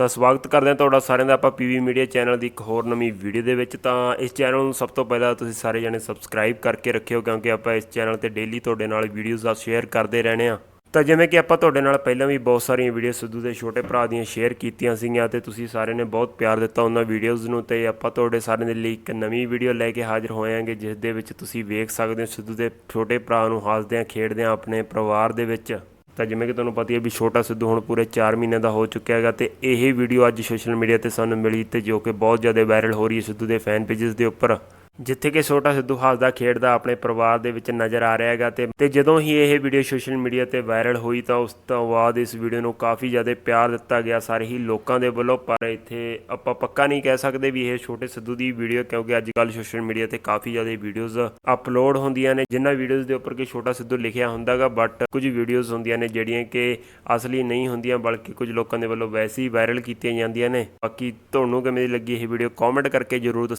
ਤਾਂ ਸਵਾਗਤ ਕਰਦੇ ਹਾਂ ਤੁਹਾਡਾ ਸਾਰਿਆਂ ਦਾ ਆਪਾਂ ਪੀਵੀ ਮੀਡੀਆ ਚੈਨਲ ਦੀ ਇੱਕ ਹੋਰ ਨਵੀਂ ਵੀਡੀਓ ਦੇ ਵਿੱਚ। ਤਾਂ ਇਸ ਚੈਨਲ ਨੂੰ ਸਭ ਤੋਂ ਪਹਿਲਾਂ ਤੁਸੀਂ ਸਾਰੇ ਜਣੇ ਸਬਸਕ੍ਰਾਈਬ ਕਰਕੇ ਰੱਖਿਓ ਕਿਉਂਕਿ ਆਪਾਂ ਇਸ ਚੈਨਲ ਤੇ ਡੇਲੀ ਤੁਹਾਡੇ ਨਾਲ ਵੀਡੀਓਜ਼ ਆ ਸ਼ੇਅਰ ਕਰਦੇ ਰਹਿਣੇ ਆ ਤਾਂ ਜਿਵੇਂ ਕਿ ਆਪਾਂ ਤੁਹਾਡੇ ਨਾਲ ਪਹਿਲਾਂ ਵੀ ਬਹੁਤ ਸਾਰੀਆਂ ਵੀਡੀਓ ਸਿੱਧੂ ਦੇ ਛੋਟੇ ਭਰਾ ਦੀਆਂ ਸ਼ੇਅਰ ਕੀਤੀਆਂ ਸੀਗੀਆਂ ਤੇ ਤੁਸੀਂ ਸਾਰਿਆਂ ਨੇ ਬਹੁਤ ਪਿਆਰ ਦਿੱਤਾ ਉਹਨਾਂ ਵੀਡੀਓਜ਼ ਨੂੰ ਤੇ ਆਪਾਂ ਤੁਹਾਡੇ ਸਾਰਿਆਂ ਦੇ ਲਈ ਇੱਕ ਨਵੀਂ ਵੀਡੀਓ ਲੈ ਕੇ ਹਾਜ਼ਰ ਹੋਏ ਆਂਗੇ ਜਿਸ ਦੇ ਵਿੱਚ ਤੁਸੀਂ ਵੇਖ ਸਕਦੇ ਹੋ ਸਿੱਧੂ ਦੇ ਛੋਟੇ ਭਰਾ ਨੂੰ ਹੱਸਦਿਆਂ ਖੇਡਦਿਆਂ ਆਪਣੇ ਪਰਿਵਾਰ ਦੇ ਵਿੱਚ। ਤਾਂ ਜਿਵੇਂ ਕਿ ਤੁਹਾਨੂੰ ਪਤਾ ਹੀ ਹੈ ਵੀ ਛੋਟਾ ਸਿੱਧੂ ਹੁਣ ਪੂਰੇ 4 ਮਹੀਨੇ ਦਾ ਹੋ ਚੁੱਕਿਆ ਹੈਗਾ ਤੇ ਇਹ ਵੀਡੀਓ ਅੱਜ ਸੋਸ਼ਲ ਮੀਡੀਆ ਤੇ ਸਾਨੂੰ ਮਿਲੀ ਤੇ ਜੋ ਕਿ ਬਹੁਤ ਜ਼ਿਆਦਾ ਵਾਇਰਲ ਹੋ ਰਹੀ ਹੈ ਸਿੱਧੂ ਦੇ ਫੈਨ ਪੇजेस ਦੇ ਉੱਪਰ। ਜਿੱਥੇ ਕਿ ਛੋਟਾ ਸਿੱਧੂ ਹੱਸਦਾ ਖੇਡਦਾ ਆਪਣੇ ਪਰਿਵਾਰ ਦੇ ਵਿੱਚ ਨਜ਼ਰ ਆ ਰਿਹਾ ਹੈਗਾ ਤੇ ਤੇ ਜਦੋਂ ਹੀ ਇਹ ਵੀਡੀਓ ਸੋਸ਼ਲ ਮੀਡੀਆ ਤੇ ਵਾਇਰਲ ਹੋਈ ਤਾਂ ਉਸ ਤੋਂ ਬਾਅਦ ਇਸ ਵੀਡੀਓ ਨੂੰ ਕਾਫੀ ਜ਼ਿਆਦਾ ਪਿਆਰ ਦਿੱਤਾ ਗਿਆ, ਸਾਰੇ ਹੀ ਲੋਕਾਂ ਦੇ ਵੱਲੋਂ। ਪਰ ਇੱਥੇ ਆਪਾਂ ਪੱਕਾ ਨਹੀਂ ਕਹਿ ਸਕਦੇ ਵੀ ਇਹ ਛੋਟੇ ਸਿੱਧੂ ਦੀ ਵੀਡੀਓ ਕਿਉਂਕਿ ਅੱਜ ਕੱਲ੍ਹ ਸੋਸ਼ਲ ਮੀਡੀਆ ਤੇ ਕਾਫੀ ਜ਼ਿਆਦਾ ਵੀਡੀਓਜ਼ ਅਪਲੋਡ ਹੁੰਦੀਆਂ ਨੇ ਜਿਨ੍ਹਾਂ ਵੀਡੀਓਜ਼ ਦੇ ਉੱਪਰ ਕਿ ਛੋਟਾ ਸਿੱਧੂ ਲਿਖਿਆ ਹੁੰਦਾਗਾ ਬਟ ਕੁਝ ਵੀਡੀਓਜ਼ ਹੁੰਦੀਆਂ ਨੇ ਜਿਹੜੀਆਂ ਕਿ ਅਸਲੀ ਨਹੀਂ ਹੁੰਦੀਆਂ, ਬਲਕਿ ਕੁਝ ਲੋਕਾਂ ਦੇ ਵੱਲੋਂ ਵੈਸੇ ਹੀ ਵਾਇਰਲ ਕੀਤੀਆਂ ਜਾਂਦੀਆਂ ਨੇ। ਬਾਕੀ ਤੁਹਾਨੂੰ ਕਿਵੇਂ ਦੀ ਲੱਗੀ ਇਹ ਵੀਡੀਓ ਕਮੈਂਟ ਕਰਕੇ ਜਰੂਰ